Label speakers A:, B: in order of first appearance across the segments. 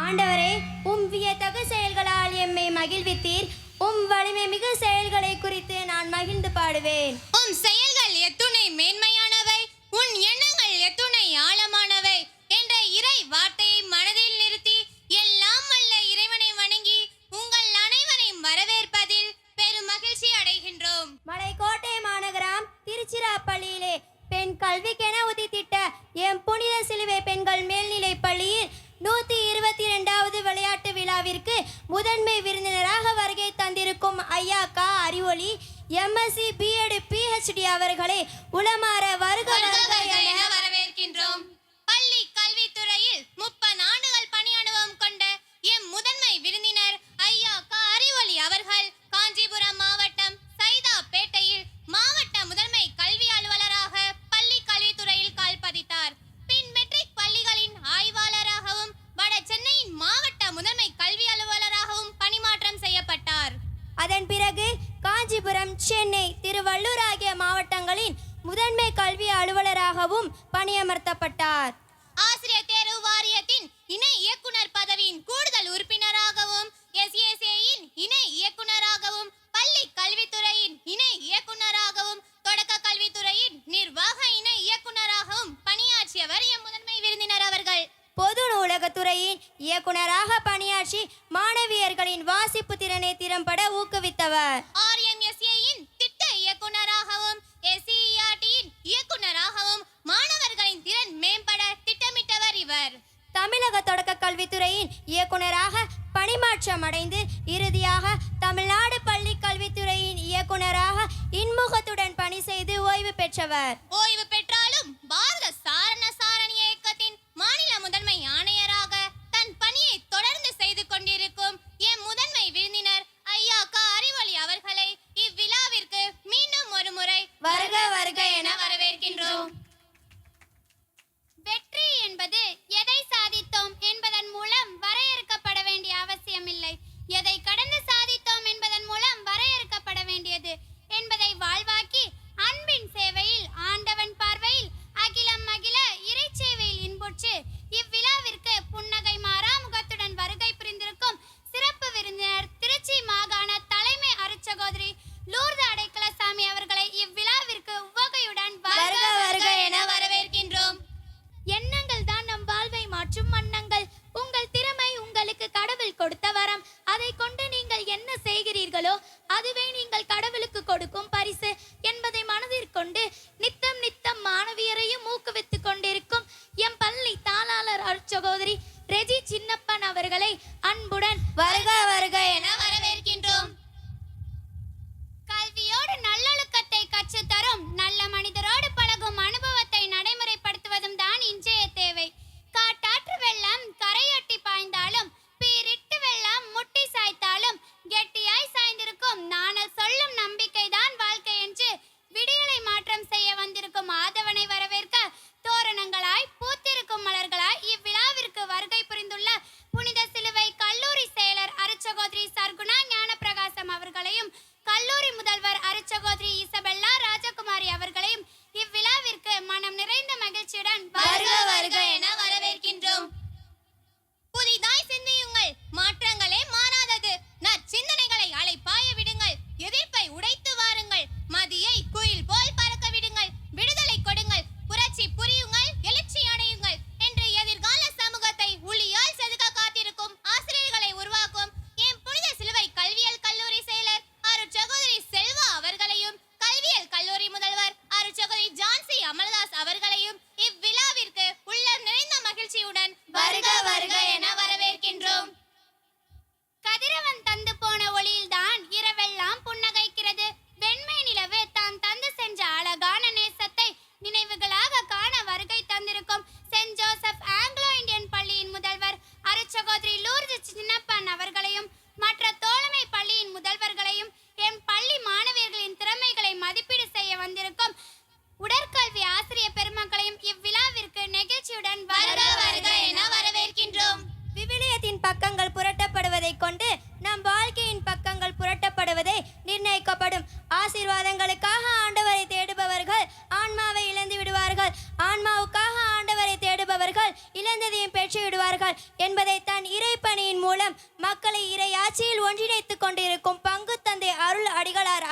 A: ஆண்டவரே உம் வியத்தகு செயல்களால் எம்மை மகிழ்வித்தீர். உம் வலிமை மிகு செயல்களை குறித்து நான் மகிழ்ந்து பாடுவேன்.
B: உம் செயல்கள் எத்துணை மேன்மையானவை உன் எண்ணங்கள் எத்துணை ஆழமானவை என்ற இறை வார்த்தையை மனதில் நிறுத்தி எல்லாம் வல்ல இறைவனை வணங்கி உங்கள் அனைவரையும் வரவேற்பதில் பெரும் மகிழ்ச்சி அடைகின்றோம்.
A: மலைக்கோட்டை மாநகரம் திருச்சிராப்பள்ளியிலே பெண் கல்விக்கென உதித்திட்ட எம் புனித சிலுவை பெண்கள் மேல்நிலை பள்ளியில் நூற்றி இருபத்தி ரெண்டாவது விளையாட்டு விழாவிற்கு முதன்மை விருந்தினராக வருகை தந்திருக்கும் ஐயா கா அறிவொளி எம்எஸ்சி பிஎட் பிஹெச்டி அவர்களை உளமாற வருக என
B: வரவேற்கின்றோம். பள்ளி கல்வித்துறையில் முப்பது ஆண்டுகள் பணி அனுபவம் கொண்ட எம் முதன்மை விருந்தினர் ஐயா கா அறிவொளி அவர்கள் காஞ்சிபுரம் மாவட்ட
A: மாவட்டங்களின் முதன்மை கல்வி அலுவலராகவும் பணியமர்த்தப்பட்டார்.
B: ஆசிரியர் தேர்வு வாரியத்தின் இணை இயக்குனர் பதவியின் கூடுதல் உறுப்பினர் பெற்றாலும் பாரத சாரண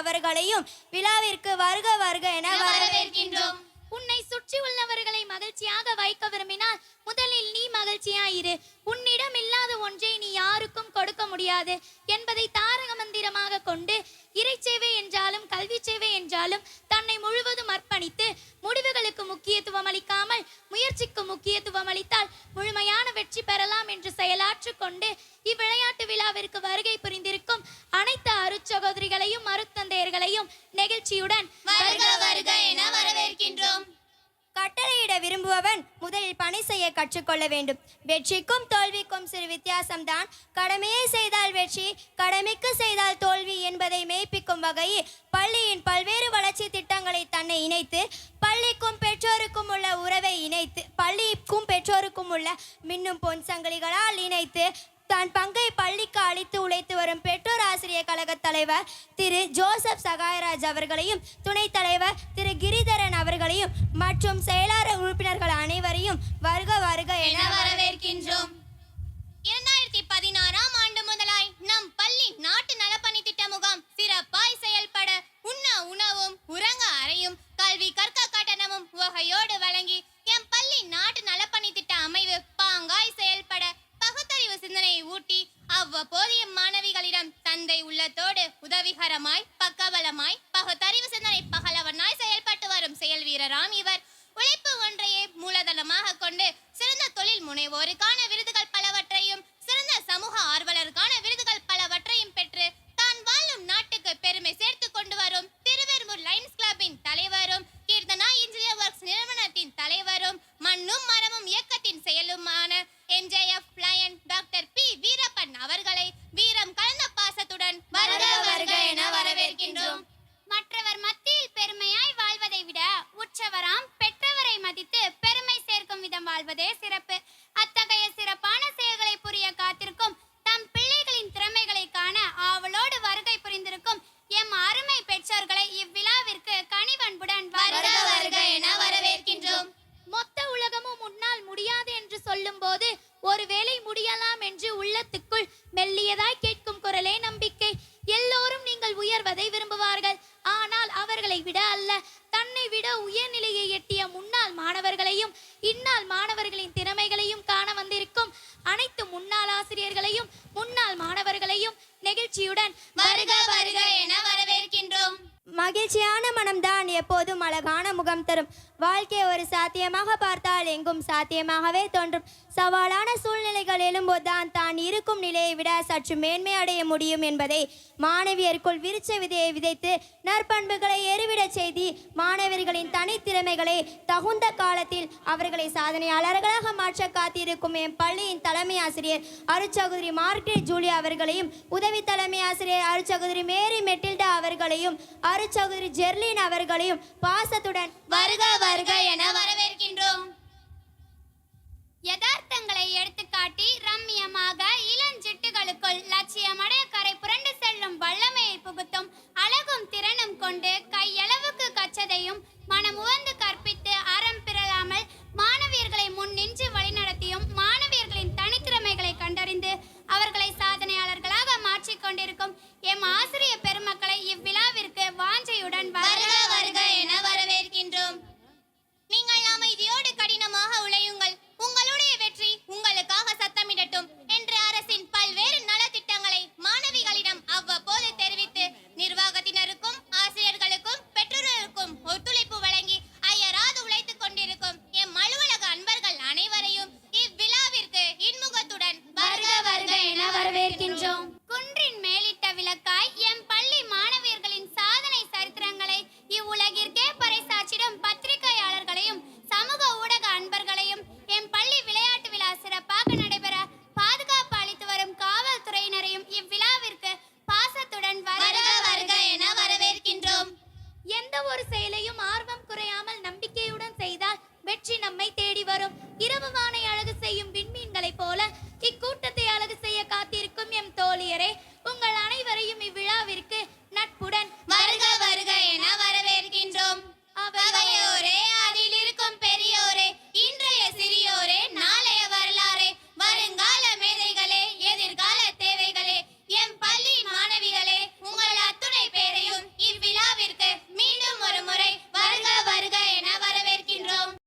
B: அவர்களையும்
A: விழாவிற்கு வருக வருக என வரவேற்கின்றோம்.
C: உன்னை சுற்றி உள்ளவர்களை மகிழ்ச்சியாக வைக்க விரும்பினால் முதலில் நீ மகிழ்ச்சியாயிரு. உன்னிடம் இல்லாத ஒன்றை நீ யாருக்கும் கொடுக்க முடியாது. என்பதை தாரக மந்திரமாக கொண்டு இறைச்சேவை என்றாலும் கல்வி சேவை என்றாலும் தன்னை முழுவதும் அர்ப்பணித்து முடிவுகளுக்கு முக்கியத்துவம் அளிக்காமல் முயற்சிக்கு முக்கியத்துவம் அளித்தால் முழுமையான வெற்றி பெறலாம் என்று செயலாற்றிக் கொண்டு இவ்விளையாட்டு விழாவிற்கு வருகை மகிழ்ச்சியுடன்
B: வருக வருக என வரவேற்கின்றோம்.
A: கட்டளையிட விரும்புபவன் முதலில் பணி செய்ய கற்றுக்கொள்ள வேண்டும். வெற்றிக்கும் தோல்விக்கும் சிறு வித்தியாசம்தான். கடமையை செய்தால் வெற்றி கடமைக்கு செய்தால் தோல்வி என்பதை மெய்ப்பிக்கும் வகையில் பள்ளியின் பல்வேறு வளர்ச்சி திட்டங்களை தன்னை இணைத்து பள்ளிக்கும் பெற்றோருக்கும் உள்ள உறவை இணைத்து பள்ளிக்கும் பெற்றோருக்கும் உள்ள மின்னும் பொன் சங்கிலிகளால் இணைத்து தன் பங்கை பள்ளிக்கு அளித்து உழைத்து வரும் பெற்றோர் தலைவர் திரு ஜோசப் சகாயராஜ் அவர்களையும் துணைத் தலைவர் திரு கிரிதரன் அவர்களையும் மற்றும் செயலாளர் உறுப்பினர்கள் அனைவரையும் வருக வருக என
B: வரவேற்கின்றோம். இரண்டாயிரத்தி பதினாறாம் ஆண்டு முதலாய் நம் பள்ளி நாட்டு நலப்பணி திட்ட முகாம் சிறப்பாய் செயல்பட உண்ண உணவும் கொண்டு சிறந்த தொழில் முனைவோருக்கான
C: விருது தன்னை விட உயர்நிலையை எட்டிய முன்னாள் மாணவர்களையும் இந்நாள் மாணவர்களின் திறமைகளையும் காண வந்திருக்கும் அனைத்து முன்னாள் ஆசிரியர்களையும் முன்னாள் மாணவர்களையும் நெகிழ்ச்சியுடன்
B: வருக வருக என வரவேற்கின்றோம்.
A: மகிழ்ச்சியான மனம்தான் எப்போதும் அழகான முகம் தரும். வாழ்க்கையை ஒரு சாத்தியமாக பார்த்தால் எங்கும் சாத்தியமாகவே தோன்றும். சவாலான சூழ்நிலைகள் எழும்போதுதான் தான் இருக்கும் நிலையை விட சற்று மேன்மை அடைய முடியும் என்பதை மாணவியருக்குள் விரிச்ச விதையை விதைத்து நற்பண்புகளை எருவிடச் செய்து மாணவர்களின் தனித்திறமைகளை தகுந்த காலத்தில் அவர்களை சாதனையாளர்களாக மாற்ற காத்திருக்கும் என் பள்ளியின் தலைமை ஆசிரியர் அருச்சகோதரி மார்க்ரெட் ஜூலியா அவர்களையும் உதவி தலைமை ஆசிரியர் அருட்சகோதரி மேரி மெட்டில்டா அவர்களையும் அருச்சகோதரி ஜெர்லின் அவர்களையும் பாசத்துடன்
B: வருக வருக என வரவேற்கின்றோம். யதார்த்தங்களை எடுத்துக்காட்டி ரம்மியமாக இளஞ்சிட்டுகளுக்குள் லட்சியமடைய கரை புரண்டு செல்லும் வல்லமையை புகுத்தும் அழகும் திறனும் கொண்டு